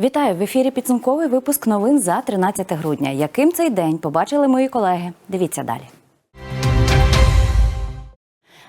Вітаю в ефірі. Підсумковий випуск новин за 13 грудня. Яким цей день побачили мої колеги? Дивіться далі.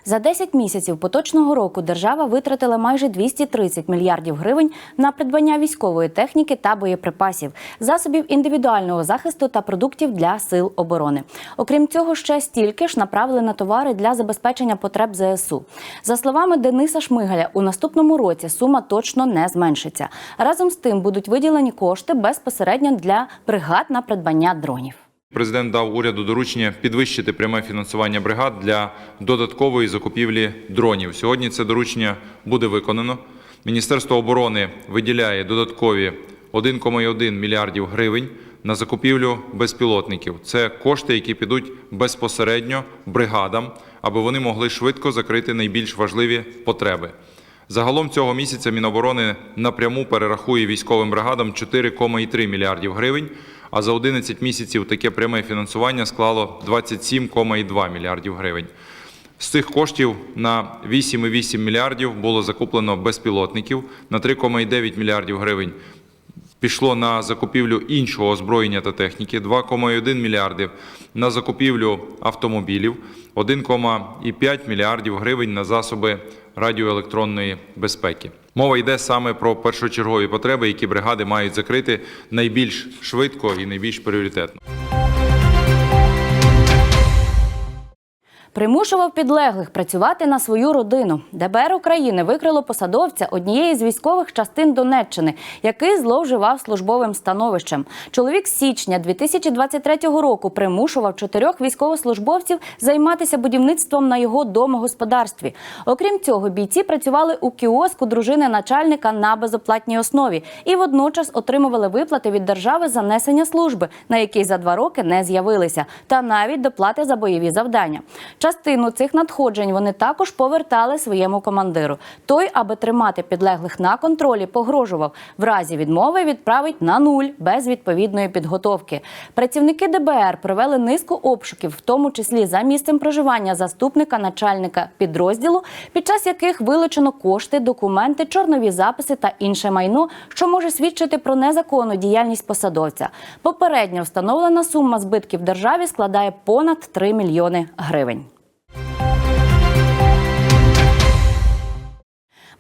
За 10 місяців поточного року держава витратила майже 230 мільярдів гривень на придбання військової техніки та боєприпасів, засобів індивідуального захисту та продуктів для сил оборони. Окрім цього, ще стільки ж направили на товари для забезпечення потреб ЗСУ. За словами Дениса Шмигаля, у наступному році сума точно не зменшиться. Разом з тим будуть виділені кошти безпосередньо для бригад на придбання дронів. Президент дав уряду доручення підвищити пряме фінансування бригад для додаткової закупівлі дронів. Сьогодні це доручення буде виконано. Міністерство оборони виділяє додаткові 1,1 мільярдів гривень на закупівлю безпілотників. Це кошти, які підуть безпосередньо бригадам, аби вони могли швидко закрити найбільш важливі потреби. Загалом цього місяця Міноборони напряму перерахує військовим бригадам 4,3 мільярдів гривень, а за 11 місяців таке пряме фінансування склало 27,2 мільярдів гривень. З цих коштів на 8,8 мільярдів було закуплено безпілотників, на 3,9 мільярдів гривень пішло на закупівлю іншого озброєння та техніки, 2,1 мільярдів на закупівлю автомобілів, 1,5 мільярдів гривень на засоби радіоелектронної безпеки. Мова йде саме про першочергові потреби, які бригади мають закрити найбільш швидко і найбільш пріоритетно. Примушував підлеглих працювати на свою родину. ДБР України викрило посадовця однієї з військових частин Донеччини, який зловживав службовим становищем. Чоловік з січня 2023 року примушував чотирьох військовослужбовців займатися будівництвом на його домогосподарстві. Окрім цього, бійці працювали у кіоску дружини начальника на безоплатній основі і водночас отримували виплати від держави за несення служби, на якій за два роки не з'явилися, та навіть доплати за бойові завдання. Частину цих надходжень вони також повертали своєму командиру. Той, аби тримати підлеглих на контролі, погрожував в разі відмови відправить на нуль без відповідної підготовки. Працівники ДБР провели низку обшуків, в тому числі за місцем проживання заступника начальника підрозділу, під час яких вилучено кошти, документи, чорнові записи та інше майно, що може свідчити про незаконну діяльність посадовця. Попередньо встановлена сума збитків державі складає понад 3 мільйони гривень.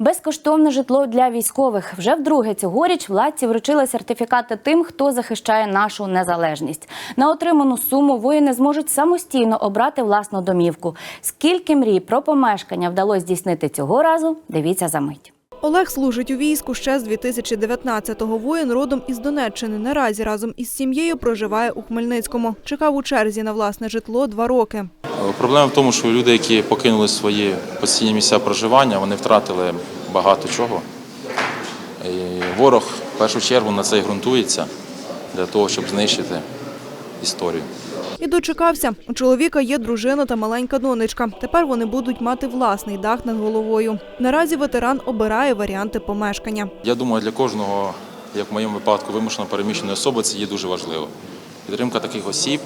Безкоштовне житло для військових вже вдруге цьогоріч владці вручили сертифікати тим, хто захищає нашу незалежність. На отриману суму воїни зможуть самостійно обрати власну домівку. Скільки мрій про помешкання вдалося здійснити цього разу? Дивіться за мить. Олег служить у війську ще з 2019-го. Воїн родом із Донеччини. Наразі разом із сім'єю проживає у Хмельницькому. Чекав у черзі на власне житло два роки. Проблема в тому, що люди, які покинули свої постійні місця проживання, вони втратили багато чого. І ворог в першу чергу на це ґрунтується для того, щоб знищити історію. І дочекався. У чоловіка є дружина та маленька донечка. Тепер вони будуть мати власний дах над головою. Наразі ветеран обирає варіанти помешкання. Я думаю, для кожного, як в моєму випадку, вимушено переміщеної особи, це є дуже важливо. Підтримка таких осіб,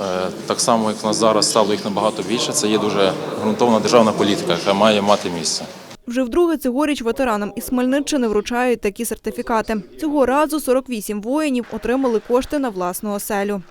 е, так само, як в нас зараз стало їх набагато більше, це є дуже ґрунтовна державна політика, яка має мати місце. Вже вдруге цьогоріч ветеранам із Хмельниччини вручають такі сертифікати. Цього разу 48 воїнів отримали кошти на власну оселю.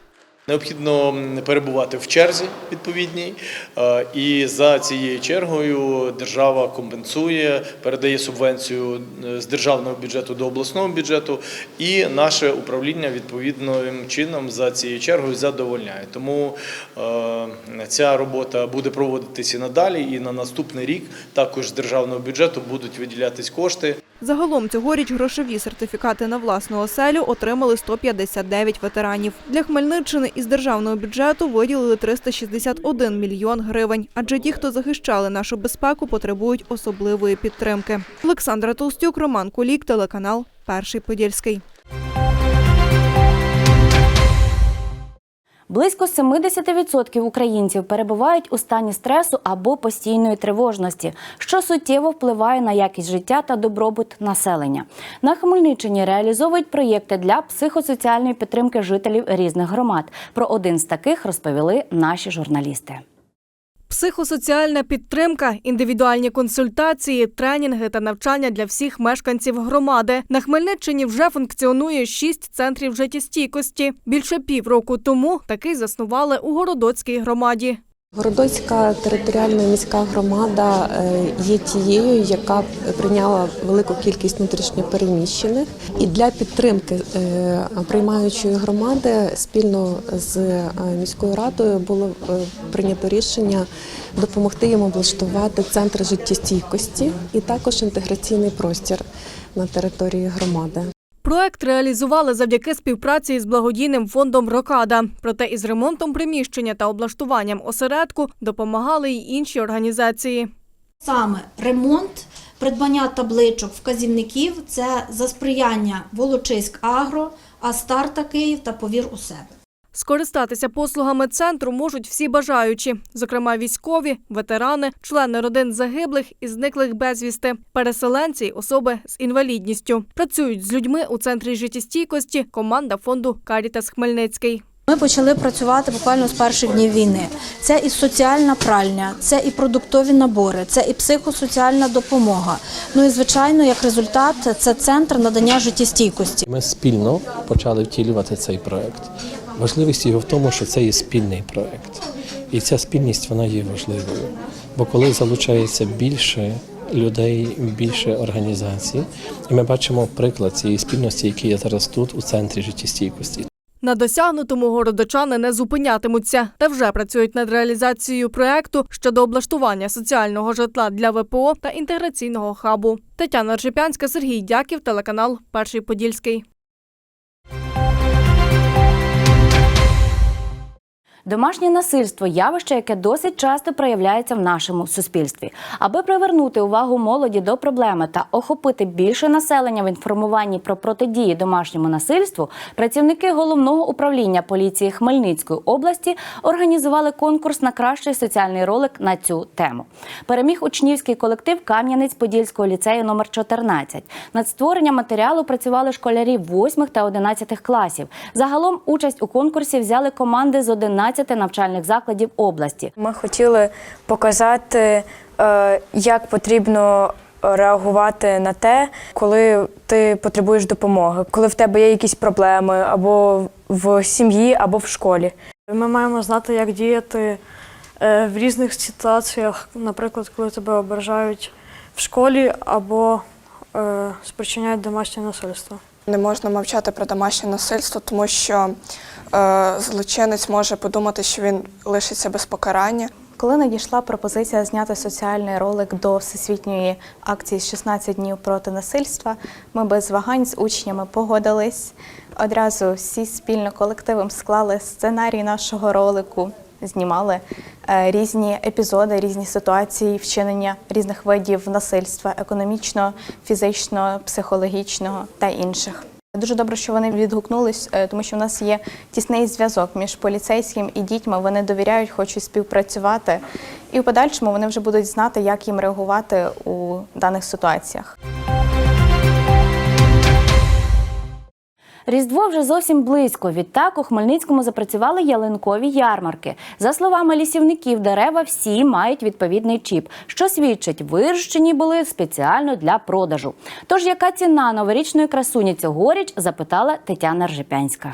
Необхідно перебувати в черзі відповідній, е, і за цією чергою держава компенсує, передає субвенцію е, з державного бюджету до обласного бюджету, і наше управління відповідним чином за цією чергою задовольняє. Тому е, ця робота буде проводитися надалі, і на наступний рік також з державного бюджету будуть виділятись кошти. Загалом цьогоріч грошові сертифікати на власну оселю отримали 159 ветеранів. Для Хмельниччини із державного бюджету виділили 361 мільйон гривень. Адже ті, хто захищали нашу безпеку, потребують особливої підтримки. Олександра Толстюк, Роман Кулік, телеканал Перший Подільський. Близько 70% українців перебувають у стані стресу або постійної тривожності, що суттєво впливає на якість життя та добробут населення. На Хмельниччині реалізовують проєкти для психосоціальної підтримки жителів різних громад. Про один з таких розповіли наші журналісти. Психосоціальна підтримка, індивідуальні консультації, тренінги та навчання для всіх мешканців громади. На Хмельниччині вже функціонує шість центрів життєстійкості. Більше півроку тому такий заснували у Городоцькій громаді. Городоцька територіальна міська громада е, є тією, яка прийняла велику кількість внутрішньопереміщених. І для підтримки е, приймаючої громади спільно з е, міською радою було прийнято рішення допомогти їм облаштувати центр життєстійкості і також інтеграційний простір на території громади. Проект реалізували завдяки співпраці з благодійним фондом Рокада. Проте із ремонтом приміщення та облаштуванням осередку допомагали й інші організації. Саме ремонт, придбання табличок, вказівників це за сприяння Волочиськ Агро, Астарта Київ та Повір у себе. Скористатися послугами центру можуть всі бажаючі, зокрема військові, ветерани, члени родин загиблих і зниклих безвісти, переселенці, й особи з інвалідністю. Працюють з людьми у центрі життєстійкості команда фонду Карітас Хмельницький. Ми почали працювати буквально з перших днів війни. Це і соціальна пральня, це і продуктові набори, це і психосоціальна допомога. Ну і звичайно, як результат, це центр надання життєстійкості. Ми спільно почали втілювати цей проект. Важливість його в тому, що це є спільний проект. І ця спільність вона є важливою. Бо коли залучається більше людей, більше організацій, і ми бачимо приклад цієї спільності, який є зараз тут, у центрі життєстійкості. На досягнутому городочани не зупинятимуться та вже працюють над реалізацією проекту щодо облаштування соціального житла для ВПО та інтеграційного хабу. Тетяна Ржепянська, Сергій Дяків, телеканал Перший Подільський. Домашнє насильство явище, яке досить часто проявляється в нашому суспільстві. Аби привернути увагу молоді до проблеми та охопити більше населення в інформуванні про протидії домашньому насильству, працівники головного управління поліції Хмельницької області організували конкурс на кращий соціальний ролик на цю тему. Переміг учнівський колектив Кам'янець-Подільського ліцею номер 14. Над створенням матеріалу працювали школярі 8 та 11 класів. Загалом участь у конкурсі взяли команди з 11 навчальних закладів області. Ми хотіли показати, е, як потрібно реагувати на те, коли ти потребуєш допомоги, коли в тебе є якісь проблеми або в сім'ї, або в школі. Ми маємо знати, як діяти е, в різних ситуаціях, наприклад, коли тебе ображають в школі або е, спричиняють домашнє насильство. Не можна мовчати про домашнє насильство, тому що е, злочинець може подумати, що він лишиться без покарання. Коли надійшла пропозиція зняти соціальний ролик до всесвітньої акції «16 днів проти насильства, ми без вагань з учнями погодились. Одразу всі спільно колективом склали сценарій нашого ролику, знімали е, різні епізоди, різні ситуації вчинення різних видів насильства економічного, фізичного, психологічного та інших. Дуже добре, що вони відгукнулись, е, тому що в нас є тісний зв'язок між поліцейським і дітьми. Вони довіряють, хочуть співпрацювати, і в подальшому вони вже будуть знати, як їм реагувати у даних ситуаціях. Різдво вже зовсім близько. Відтак у Хмельницькому запрацювали ялинкові ярмарки. За словами лісівників, дерева всі мають відповідний чіп, що свідчить, вирощені були спеціально для продажу. Тож, яка ціна новорічної красуні цьогоріч, запитала Тетяна Ржепянська.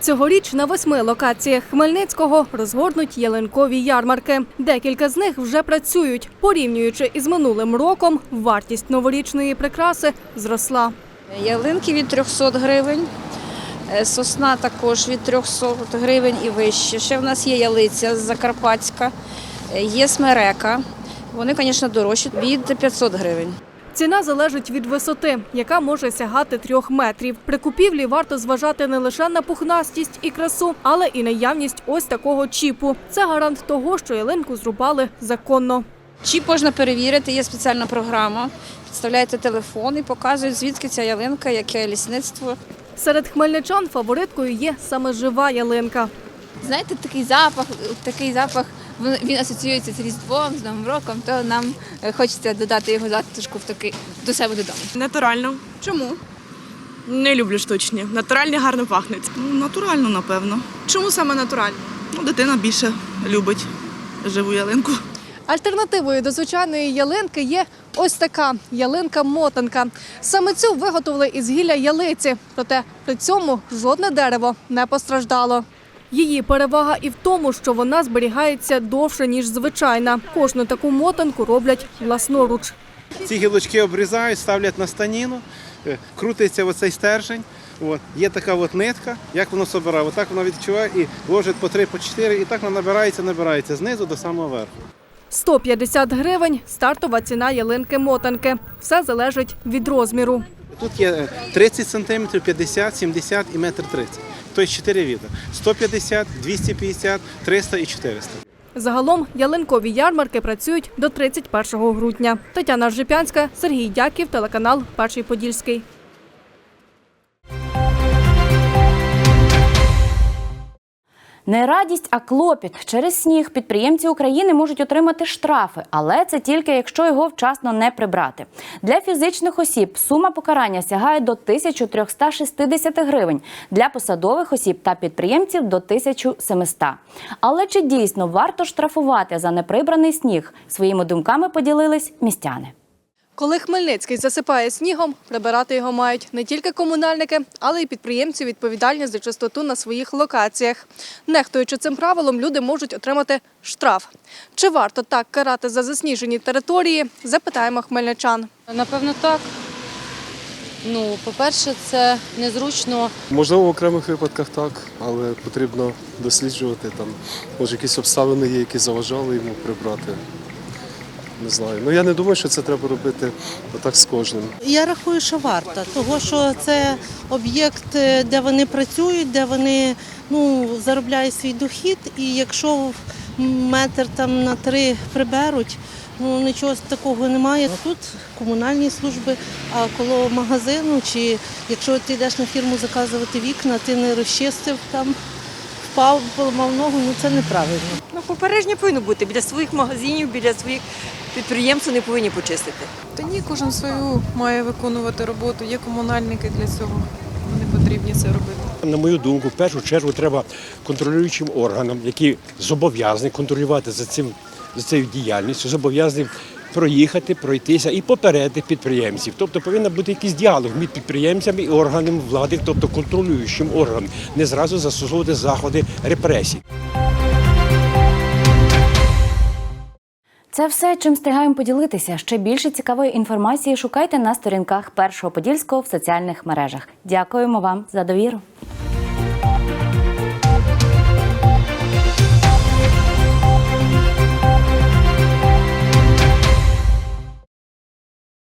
Цьогоріч на восьми локаціях Хмельницького розгорнуть ялинкові ярмарки. Декілька з них вже працюють. Порівнюючи із минулим роком, вартість новорічної прикраси зросла. Ялинки від 300 гривень, е, сосна також від 300 гривень і вище. Ще в нас є ялиця закарпатська, е, є смерека. Вони, звісно, дорожчі від 500 гривень. Ціна залежить від висоти, яка може сягати трьох метрів. При купівлі варто зважати не лише на пухнастість і красу, але і наявність ось такого чіпу. Це гарант того, що ялинку зрубали законно. Чіп можна перевірити, є спеціальна програма. Підставляєте телефон і показують, звідки ця ялинка, яке лісництво. Серед хмельничан фавориткою є саме жива ялинка. Знаєте, такий запах, такий запах він- асоціюється з Різдвом, з Новим роком, то нам е, хочеться додати його затишку в такий до себе додому. Натурально. Чому? Не люблю штучні. Натуральні гарно пахнуть. Натурально, напевно. Чому саме натуральні? Ну, дитина більше любить живу ялинку. Альтернативою до звичайної ялинки є ось така ялинка-мотанка. Саме цю виготовили із гілля ялиці, проте при цьому жодне дерево не постраждало. Її перевага і в тому, що вона зберігається довше, ніж звичайна. Кожну таку мотанку роблять власноруч. Ці гілочки обрізають, ставлять на станіну, е, крутиться оцей стержень. От. Є така от нитка, як воно собирає. Отак воно відчуває і ложить по три, по чотири, і так воно набирається, набирається знизу до самого верху. 150 гривень – стартова ціна ялинки-мотанки. Все залежить від розміру. Тут є е, 30 см, 50, 70 і метр 30. Тобто 4 віда. 150, 250, 300 і 400. Загалом ялинкові ярмарки працюють до 31 грудня. Тетяна Жипянська, Сергій Дяків, телеканал Перший Подільський. Не радість, а клопіт. Через сніг підприємці України можуть отримати штрафи, але це тільки якщо його вчасно не прибрати. Для фізичних осіб сума покарання сягає до 1360 гривень, для посадових осіб та підприємців до 1700. Але чи дійсно варто штрафувати за неприбраний сніг? Своїми думками поділились містяни. Коли Хмельницький засипає снігом, прибирати його мають не тільки комунальники, але й підприємці відповідальні за чистоту на своїх локаціях. Нехтуючи цим правилом, люди можуть отримати штраф. Чи варто так карати за засніжені території? Запитаємо хмельничан. Напевно, так. Ну, по-перше, це незручно. Можливо, в окремих випадках так, але потрібно досліджувати там. Може, якісь обставини є, які заважали йому прибрати. Не знаю. Ну я не думаю, що це треба робити отак з кожним. Я рахую, що варто, тому що це об'єкт, е, де вони працюють, де вони ну, заробляють свій дохід, і якщо метр там на три приберуть, ну нічого такого немає. Тут комунальні служби, а коло магазину, чи якщо ти йдеш на фірму заказувати вікна, ти не розчистив там, впав, поламав ногу, ну це неправильно. Ну, попередження повинно бути біля своїх магазинів, біля своїх підприємств не повинні почистити. Та ні, кожен свою має виконувати роботу. Є комунальники для цього. Вони потрібні це робити. На мою думку, в першу чергу треба контролюючим органам, які зобов'язані контролювати за цим за цією діяльністю, зобов'язані проїхати, пройтися і попередити підприємців. Тобто повинен бути якийсь діалог між підприємцями і органами влади, тобто контролюючим органом, не зразу застосовувати заходи репресій. Це все, чим встигаємо поділитися. Ще більше цікавої інформації шукайте на сторінках Першого Подільського в соціальних мережах. Дякуємо вам за довіру.